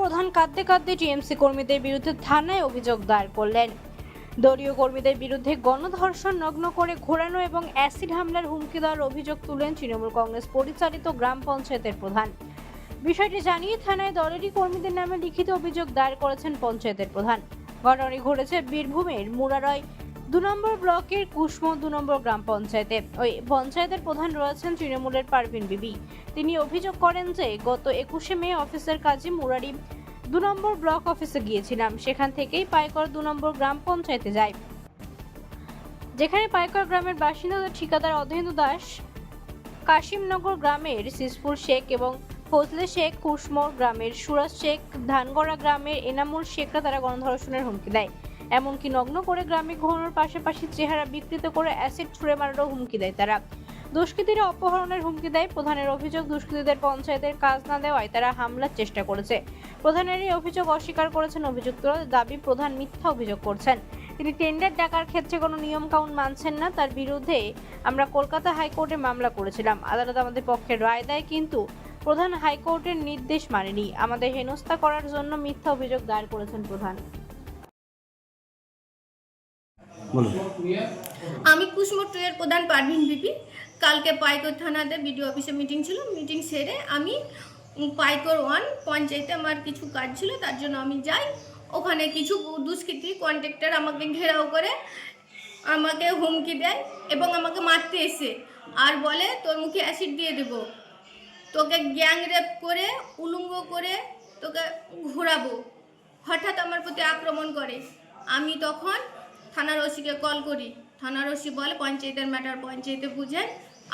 প্রধান কাঁদতে কাঁদতে টিএমসি কর্মীদের বিরুদ্ধে থানায় অভিযোগ দায়ের করলেন। দলীয় কর্মীদের বিরুদ্ধে গণধর্ষণ নগ্ন করে ঘোরানো এবং অ্যাসিড হামলার হুমকি দেওয়ার অভিযোগ তুলেন তৃণমূল কংগ্রেস পরিচালিত গ্রাম পঞ্চায়েতের প্রধান। বিষয়টি জানিয়ে থানায় দলেরই কর্মীদের নামে লিখিত অভিযোগ দায়ের করেছেন পঞ্চায়েতের প্রধান। ঘটনাটি ঘটেছে বীরভূমের মুরারয় দু নম্বর ব্লকের কুসমো দু নম্বর গ্রাম পঞ্চায়েতে। ওই পঞ্চায়েতের প্রধান রয়েছেন তৃণমূলের পারভিন বিবি। তিনি অভিযোগ করেন যে, গত একুশে মে অফিসের কাজে মুরারি দু নম্বর ব্লক অফিসে গিয়েছিলাম। সেখান থেকেই পাইকর দু নম্বর গ্রাম পঞ্চায়েতে যাই। যেখানে পাইকর গ্রামের বাসিন্দা ও ঠিকাদার অধেন্দু দাস, কাশিমনগর গ্রামের সিসফুল শেখ এবং ফজলে শেখ কুশমোর গ্রামের সুরাজ শেখ, ধানগড়া গ্রামের এনামুল শেখরা তারা গণধর্ষণের হুমকি দেয়। এমনকি নগ্ন করে গ্রামে ঘোরানোর পাশাপাশি চেহারা বিকৃত করে অ্যাসিড ছুঁড়ে মারারও হুমকি দেয় তারা। দুষ্কৃতীরা অপহরণের হুমকি দেয়। প্রধানের অভিযোগ, দুষ্কৃতীদের পঞ্চায়েতের কাজ না দেওয়ায় তারা হামলার চেষ্টা করেছে। প্রধানের এই অভিযোগ অস্বীকার করেছেন অভিযুক্তরা। দাবি, প্রধান মিথ্যা অভিযোগ করছেন। তিনি টেন্ডার ডাকার ক্ষেত্রে কোনো নিয়ম কাউন মানছেন না। তার বিরুদ্ধে আমরা কলকাতা হাইকোর্টে মামলা করেছিলাম। আদালত আমাদের পক্ষে রায় দেয়, কিন্তু প্রধান হাইকোর্টের নির্দেশ মানেনি। আমাদের হেনস্থা করার জন্য মিথ্যা অভিযোগ দায়ের করেছেন প্রধান। আমি কুসমোর টু এর প্রধান পারভিন বিপি কালকে পাইকর থানাতে বিডিও অফিসে মিটিং ছিল, মিটিং সেরে আমি পাইকর ওয়ান পঞ্চায়েতে আমার কিছু কাজ ছিল, তার জন্য আমি যাই। ওখানে কিছু দুষ্কৃতী কন্ট্রাক্টর আমাকে ঘেরাও করে, আমাকে হুমকি দেয় এবং আমাকে মারতে এসে আর বলে, তোর মুখে অ্যাসিড দিয়ে দেবো। তোকে গ্যাং রেপ করে উলুঙ্গ করে তোকে ঘোরাবো। হঠাৎ আমার প্রতি আক্রমণ করে। আমি তখন থানার ওসিকে কল করি। থানার ওসি বলে, পঞ্চায়েতের ম্যাটার পঞ্চায়েতে বুঝে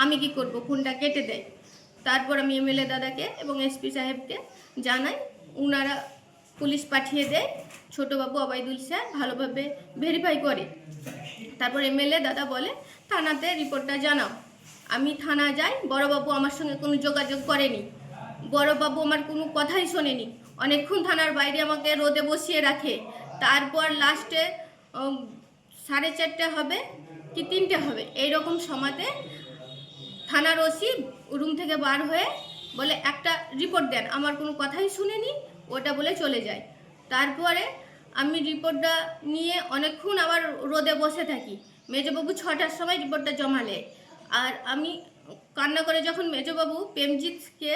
আমি কি করব, খুনটা কেটে দেয়। তারপর আমি এমএলএ দাদাকে এবং এসপি সাহেবকে জানাই, উনারা পুলিশ পাঠিয়ে দেয়। ছোটোবাবু অবাইদুল স্যার ভালোভাবে ভেরিফাই করে। তারপর এমএলএ দাদা বলে, থানাতে রিপোর্টটা জানাও। আমি থানা যাই বড়বাবু আমার সঙ্গে কোনো যোগাযোগ করেনি। বড়বাবু আমার কোনো কথাই শোনেনি। অনেকক্ষণ থানার বাইরে আমাকে রোদে বসিয়ে রাখে। তারপর লাস্টে সাড়ে চারটে হবে কি তিনটে হবে? এইরকম সময়তে থানার ওসি রুম থেকে বার হয়ে বলে, একটা রিপোর্ট দেন, আমার কোনো কথাই শুনেনি, ওটা বলে চলে যায়। তারপরে আমি রিপোর্টটা নিয়ে অনেকক্ষণ আবার রোদে বসে থাকি। মেজবাবু ছটার সময় রিপোর্টটা জমালে। আর আমি কান্না করে যখন মেজবাবু প্রেমজিৎকে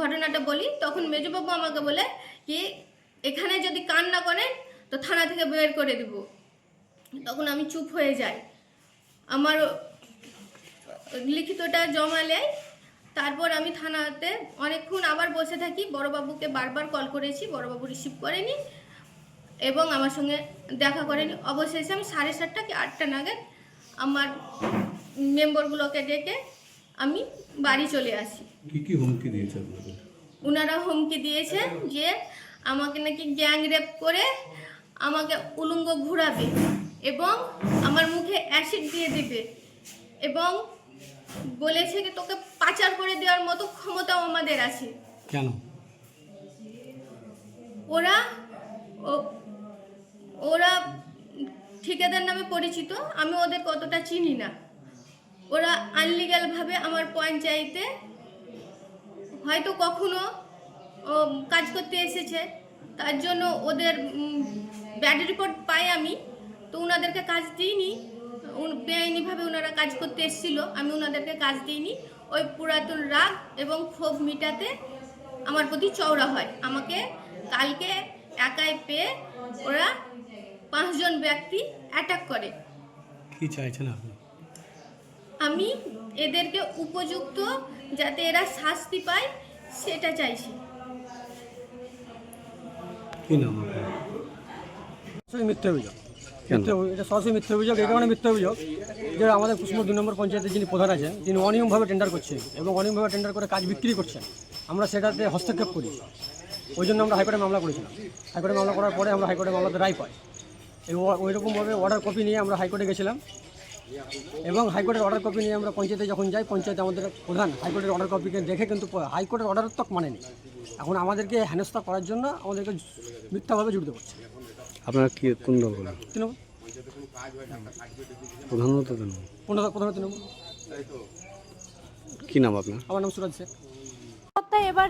ঘটনাটা বলি, তখন মেজবাবু আমাকে বলে কি, এখানে যদি কান্না করেন, তো থানা থেকে বের করে দেব। তখন আমি চুপ হয়ে যাই। আমার লিখিতটা জমালে তারপর আমি থানাতে অনেকক্ষণ আবার বসে থাকি। বড়বাবুকে বারবার কল করেছি বড়বাবু রিসিভ করেনি এবং আমার সঙ্গে দেখা করেনি। অবশেষে আমি সাড়ে সাতটা কি আটটা নাগাদ আমার মেম্বারগুলোকে ডেকে আমি বাড়ি চলে আসি। কি কি হুমকি দিয়েছে ওনারা হুমকি দিয়েছে যে আমাকে নাকি গ্যাং রেপ করে আমাকে উলুঙ্গ ঘুরাবে। এবং আমার মুখে অ্যাসিড দিয়ে দেবে। এবং বলেছে যে তোকে পাচার করে দেওয়ার মতো ক্ষমতাও আমাদের আছে। কেন? ওরা ওরা ঠিকাদার নামে পরিচিত আমি ওদের কতটা চিনি না। ওরা আনলিগালভাবে আমার পঞ্চায়েতে হয়তো কখনো কাজ করতে এসেছে। তার জন্য ওদের ব্যাড রিপোর্ট পাই আমি। তো ওনাদেরকে কাজ দিইনি। উন- বেআইনিভাবে ওনারা কাজ করতে এসেছিল আমি ওনাদেরকে কাজ দিইনি। ওই পুরাতন রাগ এবং ক্ষোভ মিটাতে আমার প্রতি চওড়া হয়। আমাকে কালকে একাই পেয়ে ওরা পাঁচজন ব্যক্তি অ্যাটাক করে। কি চাইছেন আপনি? আমি এদেরকে উপযুক্ত যাতে এরা শাস্তি পায় সেটা চাইছি। কি নাম আপনার? মিথ্যা অভিযোগ এটা সরাসরি মিথ্যা অভিযোগ এই কারণে মিথ্যা অভিযোগ যে আমাদের কুসমুর দুই নম্বর পঞ্চায়েতের যিনি প্রধান আছেন তিনি অনিয়মভাবে টেন্ডার করছেন এবং অনিয়মভাবে টেন্ডার করে কাজ বিক্রি করছেন। আমরা সেটাতে হস্তক্ষেপ করি। ওই জন্য আমরা হাইকোর্টে মামলা করেছিলাম। হাইকোর্টে মামলা করার পরে আমরা হাইকোর্টে মামলাতে রায় পাই। এবং ওই রকমভাবে অর্ডার কপি নিয়ে আমরা হাইকোর্টে গেছিলাম। এবং হাইকোর্টের অর্ডার কপি নিয়ে আমরা পঞ্চায়েতে যখন যাই পঞ্চায়েতে আমাদের প্রধান হাইকোর্টের অর্ডার কপিকে দেখে কিন্তু হাইকোর্টের অর্ডার তক মানেনি। এখন আমাদেরকে হেনস্থা করার জন্য আমাদেরকে মিথ্যাভাবে জুড়তে পারছে আপনার কি কোন দল বলেন? তৃণমূল। প্রধানত দেন প্রধান প্রধান তৃণমূল। কি নাম আপনার? আমার নাম সুরাজ শেখ। এবার